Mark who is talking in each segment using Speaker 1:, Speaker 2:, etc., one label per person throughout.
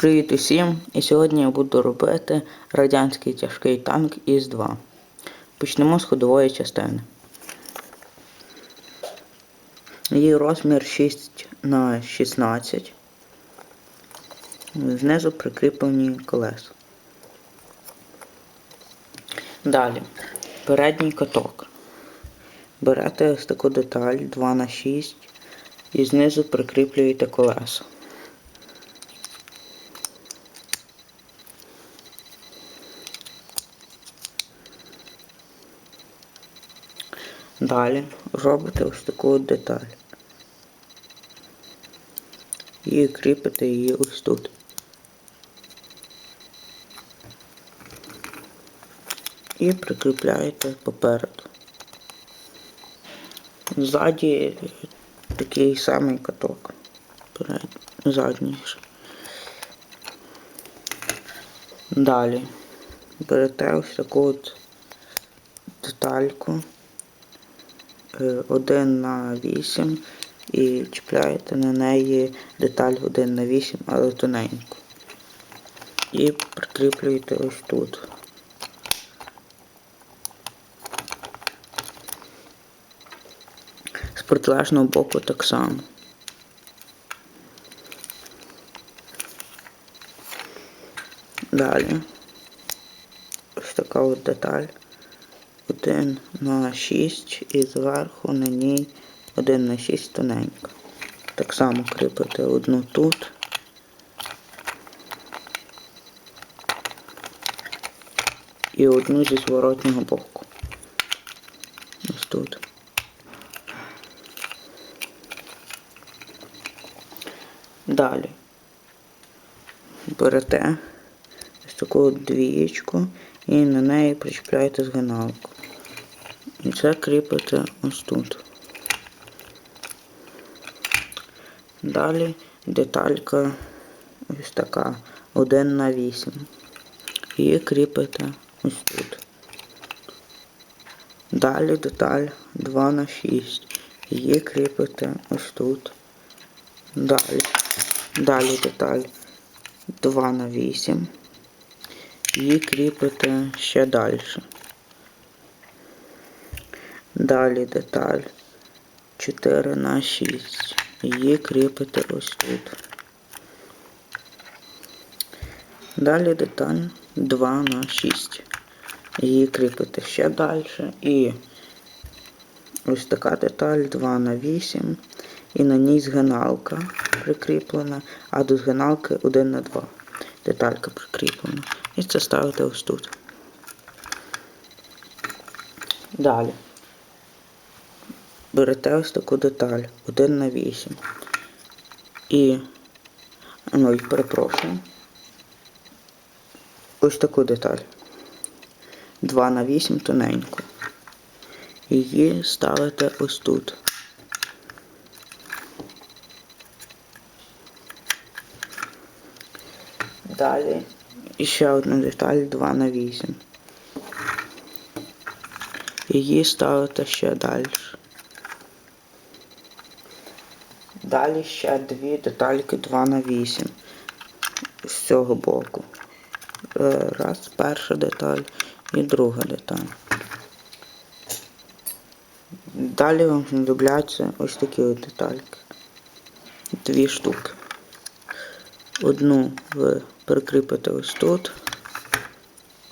Speaker 1: Привіт усім! І сьогодні я буду робити радянський тяжкий танк ІС-2. Почнемо з ходової частини. Її розмір 6 на 16 Знизу прикріплені колеса. Далі. Передній каток. Берете ось таку деталь 2 на 6 і знизу прикріплюєте колеса. Далі робите ось таку деталь. І кріпите її ось тут. І прикріпляєте попереду. Ззаді такий самий каток. Задній. Далі берете ось таку от детальку. 1 на 8 і чіпляєте на неї деталь 1 на 8, але тоненьку. І прикріплюєте ось тут. З протилежного боку так само. Далі ось така от деталь. 1 на 6 і зверху на ній 1 на 6 тоненько. Так само кріпити одну тут. І одну зі зворотнього боку. Ось тут. Далі берете ось таку двієчку і на неї причіпляєте згиналку. І це кріпите ось тут. Далі деталька ось така 1 на 8. Її кріпите ось тут. Далі деталь 2 на 6. Її кріпите ось тут. Далі. Далі деталь 2 на 8. Її кріпите ще далі. Далі деталь 4 на 6. Її кріпите ось тут. Далі деталь 2 на 6. Її кріпите ще далі. І ось така деталь 2 на 8. І на ній згиналка прикріплена, а до згиналки 1 на 2. Деталька прикріплена. І це ставите ось тут. Далі берете ось таку деталь 1 на 8 і ну, і перепрошую. Ось таку деталь 2 на 8 тоненьку. Її ставите ось тут. Далі ще одну деталь 2 на 8. Її ставите ще далі. Далі ще дві детальки 2 на 8 з цього боку. Е, Раз, перша деталь і друга деталь. Далі вам знадобляться ось такі от детальки. Дві штуки. Одну ви прикріпите ось тут,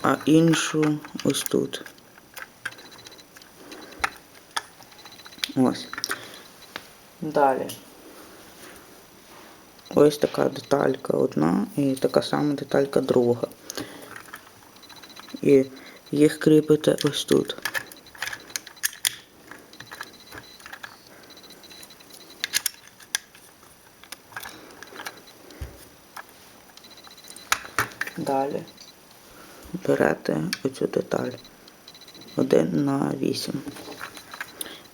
Speaker 1: а іншу ось тут. Ось. Далі. Ось така деталька одна і така сама деталька друга. І їх кріпите ось тут. Далі берете оцю деталь 1 на 8.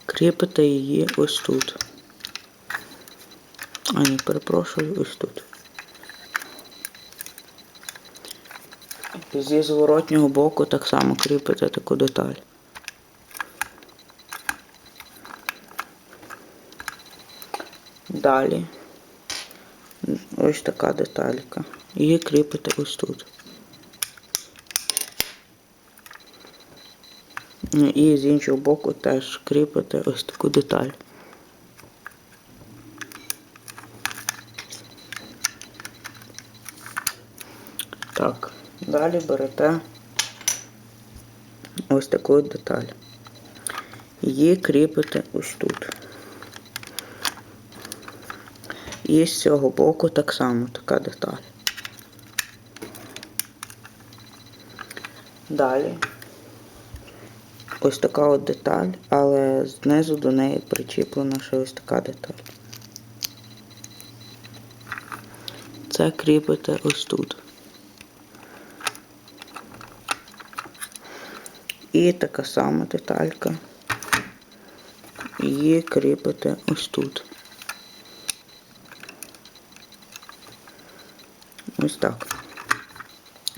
Speaker 1: Кріпите її ось тут. А ні, перепрошую, ось тут. Зі зворотнього боку так само кріпите таку деталь. Далі ось така деталька. і кріпите ось тут. І з іншого боку теж кріпите ось таку деталь. Так, далі берете ось таку деталь. Її кріпите ось тут. І з цього боку так само така деталь. Далі ось така от деталь, але знизу до неї причіплена ще ось така деталь. Це кріпите ось тут. І така сама деталька. Її кріпите ось тут. Ось так.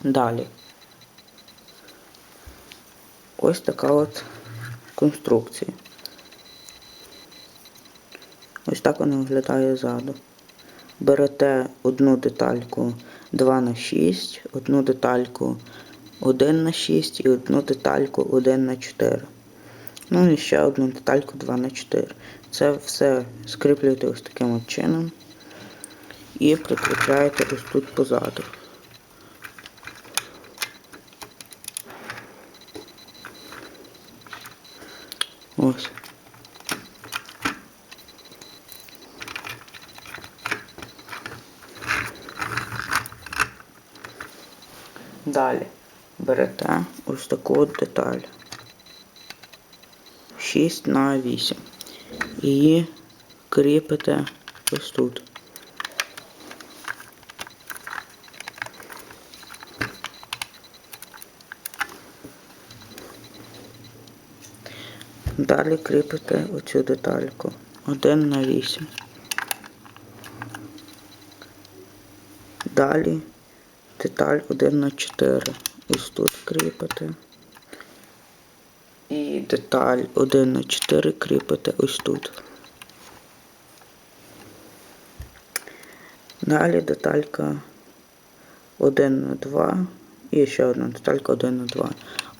Speaker 1: Далі. Ось така от конструкція. Ось так вона виглядає ззаду. Берете одну детальку 2 на 6, одну детальку 1 на 6 і одну детальку 1 на 4. Ну і ще одну детальку 2 на 4. Це все скріплюєте ось таким от чином і прикріпляєте ось тут позаду. Ось. Далі берете ось таку от деталь. 6 на 8. І кріпите ось тут. Далі кріпите оцю детальку 1 на 8. Далі деталь 1 на 4. Ось тут кріпите. І деталь 1 на 4 кріпите ось тут. Далі деталька 1 на 2 і ще одна деталька 1 на 2.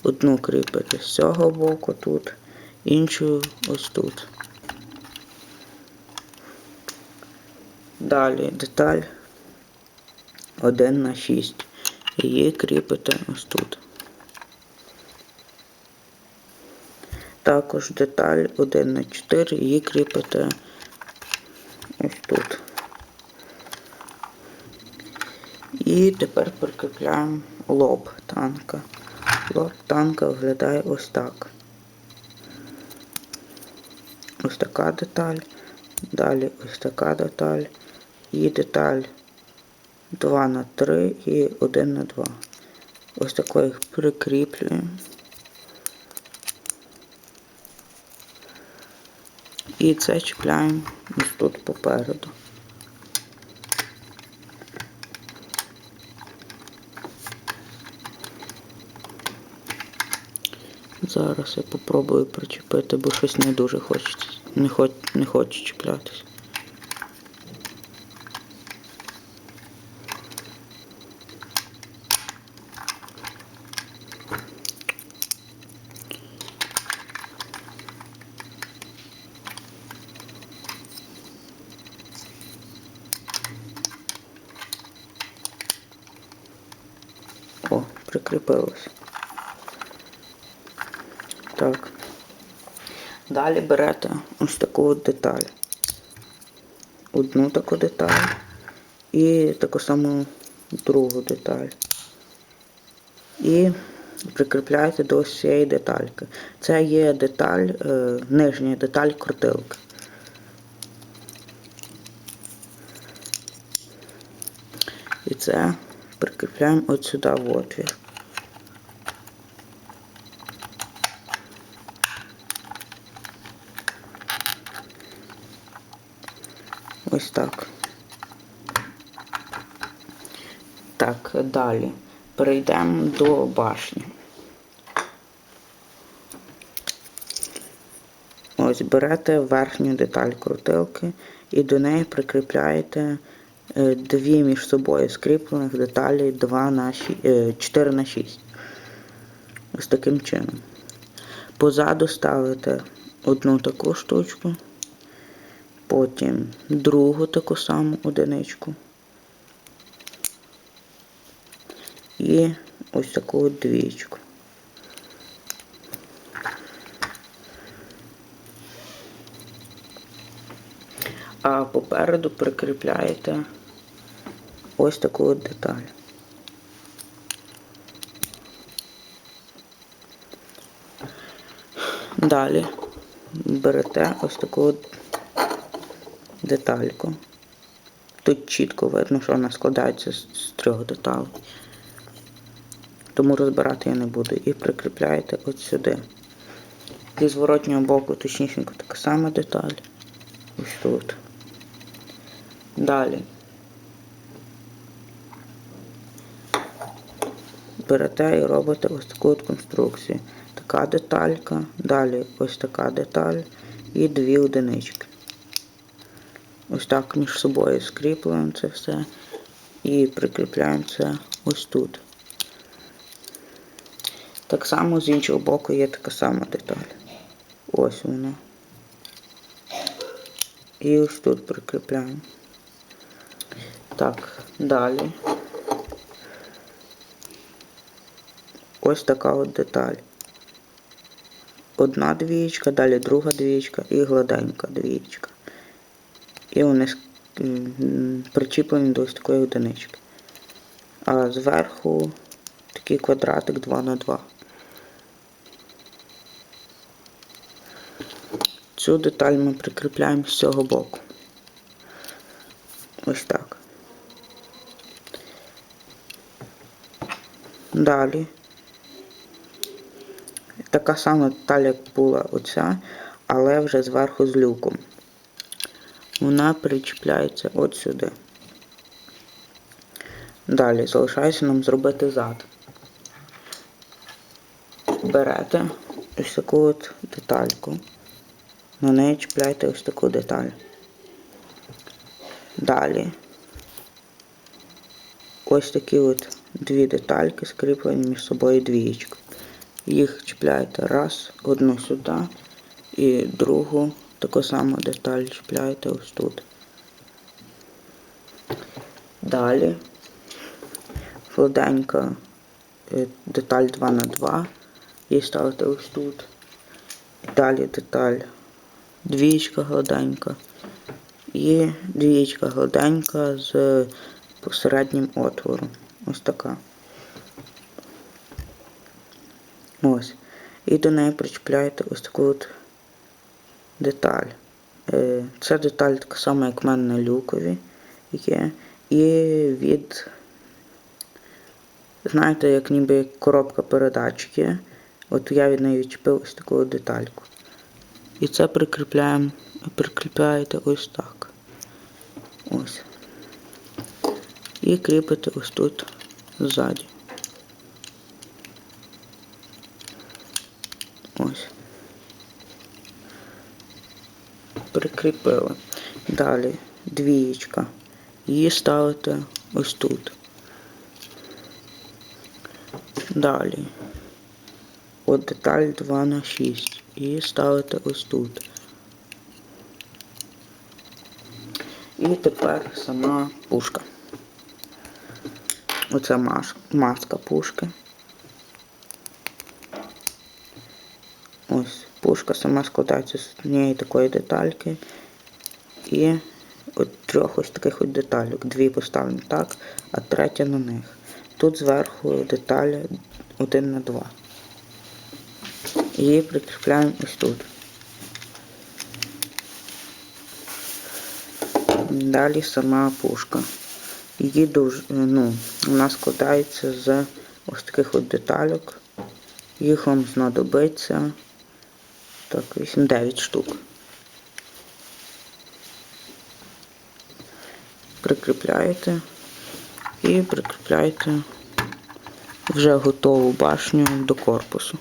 Speaker 1: Одну кріпите з цього боку тут, іншу ось тут. Далі деталь 1 на 6. Її кріпите ось тут. Також деталь 1 на 4, її кріпите ось тут. І тепер прикріпляємо лоб танка. Лоб танка виглядає ось так. Ось така деталь, далі ось така деталь і деталь 2 на 3 і 1 на 2. Ось тако їх прикріплюємо. І це чіпляємо ось тут попереду. Зараз я попробую причепити, бо щось не дуже хочеться. Не, хоч, не хоче чіплятися. О, прикріпилось. Так. Далі берете ось таку от деталь. Одну таку деталь і таку саму другу деталь. І прикріпляєте до ось цієї детальки. Це є деталь, е, нижня деталь крутилки. І це прикріпляємо от сюди в отвір. Ось так. Так, далі. Перейдемо до башні. Ось берете верхню деталь крутилки і до неї прикріпляєте е, дві між собою скріплених деталі 2 на 6, 4 на 6. Ось таким чином. Позаду ставите одну таку штучку, потім другу таку саму одиничку. І ось таку двічку. А попереду прикріпляєте ось таку от деталь. Далі берете ось таку от детальку. Тут чітко видно, що вона складається з, трьох деталей. Тому розбирати я не буду. І прикріпляєте от сюди. Зі зворотнього боку точніше така сама деталь. Ось тут. Далі. Берете і робите ось таку от конструкцію. Така деталька, далі ось така деталь і дві одинички. Ось так між собою скріплюємо це все і прикріпляємо це ось тут. Так само з іншого боку є така сама деталь. Ось вона. І ось тут прикріпляємо. Так, далі. Ось така от деталь. Одна двієчка, далі друга двієчка і гладенька двієчка. І вони причіплені до ось такої одинички. А зверху такий квадратик 2 на 2 Цю деталь ми прикріпляємо з цього боку. Ось так. Далі. Така сама деталь, як була оця, але вже зверху з люком. Вона причіпляється от сюди. Далі залишається нам зробити зад. Берете ось таку от детальку. На неї чіпляйте ось таку деталь. Далі ось такі от дві детальки скріплені між собою двієчкою. Їх чіпляєте раз, одну сюди і другу таку саму деталь чіпляєте ось тут. Далі гладенька е, деталь 2 на 2 її ставите ось тут. Далі деталь двічка гладенька і двічка гладенька з посереднім отвором. Ось така. Ось. І до неї причіпляєте ось таку от деталь. Е, Ця деталь така сама, як в мене на люкові є. І від, знаєте, як ніби коробка передачки. От я від неї відчепив ось таку детальку. І це прикріпляємо, прикріпляєте ось так. Ось. І кріпите ось тут ззаді. Ось. Прикріпили. Далі двієчка. Її ставите ось тут. Далі. От деталь 2 на 6 і ставите ось тут. І тепер сама пушка. Оце мас маска пушки. Ось пушка сама складається з однієї такої детальки і от трьох ось таких от деталек. Дві поставлені так, а третя на них. Тут зверху деталі 1 на 2. Її прикріпляємо ось тут. Далі сама пушка. Її дуже, ну, вона складається з ось таких от деталек. Їх вам знадобиться так, 8-9 штук. Прикріпляєте і прикріпляєте вже готову башню до корпусу.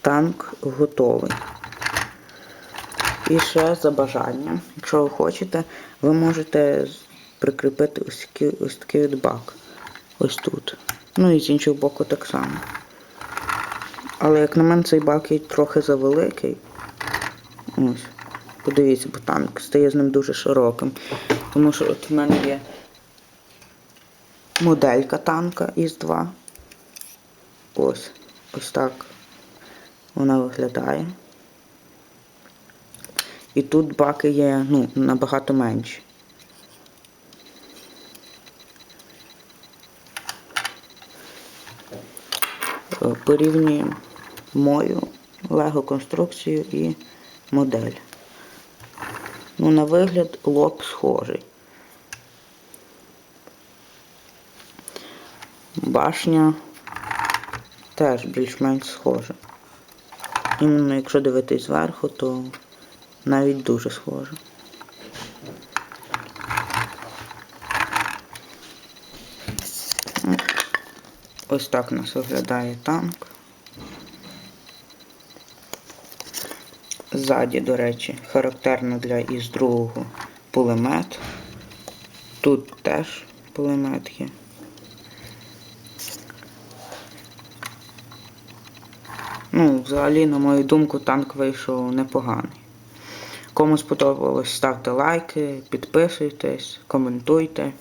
Speaker 1: Танк готовий. І ще за бажанням, якщо ви хочете, ви можете прикріпити ось такий, ось такий бак. Ось тут. Ну і з іншого боку так само. Але як на мене цей бак є трохи завеликий. Ось. Подивіться, бо танк стає з ним дуже широким. Тому що от в мене є моделька танка із 2. Ось. Ось так вона виглядає. І тут баки є ну, набагато менші. Порівнюємо мою лего конструкцію і модель. Ну, на вигляд лоб схожий. Башня теж більш-менш схожа. Іменно якщо дивитись зверху, то навіть дуже схоже. Ось так у нас виглядає танк. Ззаді, до речі, характерно для із другого пулемет. Тут теж пулемет є. Ну, взагалі, на мою думку, танк вийшов непоганий. Кому сподобалось, ставте лайки, підписуйтесь, коментуйте.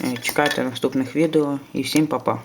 Speaker 1: Е, Чекайте наступних відео і всім па-па.